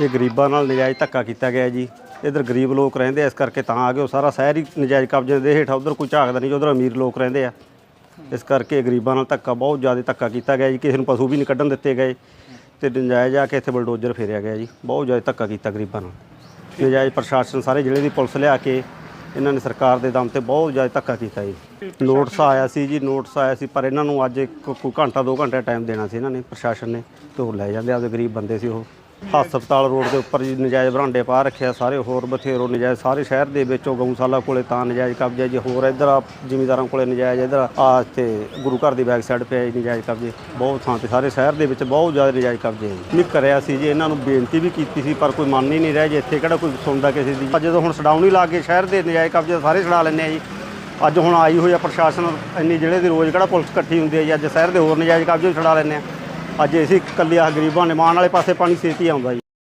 ਇਹ ਗਰੀਬਾਂ ਨਾਲ ਨਜਾਇਜ਼ ਧੱਕਾ ਕੀਤਾ ਗਿਆ ਜੀ। ਇਧਰ ਗਰੀਬ ਲੋਕ ਰਹਿੰਦੇ ਆ, ਇਸ ਕਰਕੇ ਤਾਂ ਆ ਗਏ ਉਹ ਸਾਰਾ ਸ਼ਹਿਰ ਹੀ ਨਜਾਇਜ਼ ਕਬਜ਼ੇ ਦੇ ਹੇਠਾਂ ਉਧਰ ਕੋਈ ਝਾਕਦਾ ਨਹੀਂ ਉਧਰ ਅਮੀਰ ਲੋਕ ਰਹਿੰਦੇ ਆ। ਇਸ ਕਰਕੇ ਗਰੀਬਾਂ ਨਾਲ ਧੱਕਾ, ਬਹੁਤ ਜ਼ਿਆਦਾ ਧੱਕਾ ਕੀਤਾ ਗਿਆ ਜੀ। ਕਿਸੇ ਨੂੰ ਪਸ਼ੂ ਵੀ ਨਹੀਂ ਕੱਢਣ ਦਿੱਤੇ ਗਏ ਤੇ ਨਜਾਇਜ਼ ਆ ਕੇ ਇੱਥੇ ਬਲਡੋਜ਼ਰ ਫੇਰਿਆ ਗਿਆ ਜੀ। ਬਹੁਤ ਜ਼ਿਆਦਾ ਧੱਕਾ ਕੀਤਾ ਗਰੀਬਾਂ ਨਾਲ। ਨਜਾਇਜ਼ ਪ੍ਰਸ਼ਾਸਨ ਸਾਰੇ ਜ਼ਿਲ੍ਹੇ ਦੀ ਪੁਲਿਸ ਲਿਆ ਕੇ ਇਹਨਾਂ ਨੇ ਸਰਕਾਰ ਦੇ ਦਮ ਤੇ ਬਹੁਤ ਜ਼ਿਆਦਾ ਧੱਕਾ ਕੀਤਾ ਜੀ। ਨੋਟਿਸ ਆਇਆ ਸੀ ਜੀ, ਨੋਟਿਸ ਆਇਆ ਸੀ, ਪਰ ਇਹਨਾਂ ਨੂੰ ਅੱਜ ਇੱਕ- ਕੋਈ ਘੰਟਾ, ਦੋ ਘੰਟਾ ਟਾਈਮ ਦੇਣਾ ਸੀ ਇਹਨਾਂ ਨੇ, ਪ੍ਰਸ਼ਾਸਨ ਨੇ ਤੇ ਉਹ ਲੈ ਜਾਂਦੇ ਆਪਦੇ ਗਰੀਬ ਬੰਦੇ ਸੀ ਉਹ। ਹਸਪਤਾਲ ਰੋਡ ਦੇ ਉੱਪਰ ਜੀ ਨਜਾਇਜ਼ ਬਰਾਂਡੇ ਪਾ ਰੱਖਿਆ, ਸਾਰੇ ਹੋਰ ਬਥੇਰੋ ਨਜਾਇਜ਼, ਸਾਰੇ ਸ਼ਹਿਰ ਦੇ ਵਿੱਚੋਂ ਗਊਸ਼ਾਲਾ ਕੋਲੇ ਤਾਂ ਨਜਾਇਜ਼ ਕਬਜ਼ੇ ਜੀ, ਹੋਰ ਇੱਧਰ ਆ ਜ਼ਿਮੀਦਾਰਾਂ ਕੋਲੇ ਨਜਾਇਜ਼ ਇੱਧਰ ਆ ਤੇ ਗੁਰੂ ਘਰ ਦੀ ਬੈਕ ਸਾਈਡ ਪਿਆ ਜੀ ਨਜਾਇਜ਼ ਕਬਜ਼ੇ, ਬਹੁਤ ਥਾਂ ਤੇ ਸਾਰੇ ਸ਼ਹਿਰ ਦੇ ਵਿੱਚ ਬਹੁਤ ਜ਼ਿਆਦਾ ਨਜਾਇਜ਼ ਕਬਜ਼ੇ ਹੈ ਜੀ। ਨਹੀਂ ਕਰਿਆ ਸੀ ਜੀ, ਇਹਨਾਂ ਨੂੰ ਬੇਨਤੀ ਵੀ ਕੀਤੀ ਸੀ, ਪਰ ਕੋਈ ਮੰਨ ਹੀ ਨਹੀਂ ਰਿਹਾ ਜੀ, ਇੱਥੇ ਕਿਹੜਾ ਕੋਈ ਸੁਣਦਾ ਕਿਸੇ ਦੀ। ਅੱਜ ਜਦੋਂ ਹੁਣ ਸਡਾਊਨ ਹੀ ਲਾ ਕੇ ਸ਼ਹਿਰ ਦੇ ਨਜਾਇਜ਼ ਕਬਜ਼ੇ ਸਾਰੇ ਛਡਾ ਲੈਂਦੇ ਆ ਜੀ। ਅੱਜ ਹੁਣ ਆਈ ਹੋਈ ਆ ਪ੍ਰਸ਼ਾਸਨ, ਇੰਨੀ ਜਿਹੜੇ ਦੀ ਰੋਜ਼ ਕਿਹੜਾ ਪੁਲਿਸ ਇਕੱਠੀ ਹੁੰਦੀ ਹੈ ਜੀ, ਅੱਜ ਸ਼ਹਿਰ ਦੇ ਹੋਰ ਨਜਾਇਜ਼ ਕਬਜ਼ੇ ਵੀ ਛਡਾ ਲੈਂਦੇ ਆ। ਅੱਜ ਅਸੀਂ ਇਕੱਲੇ ਆ ਗਰੀਬਾਂ ਨੇ ਮਾਣ ਵਾਲੇ ਪਾਸੇ ਪਾਣੀ ਛੇਤੀ ਆਉਂਦਾ ਜੀ।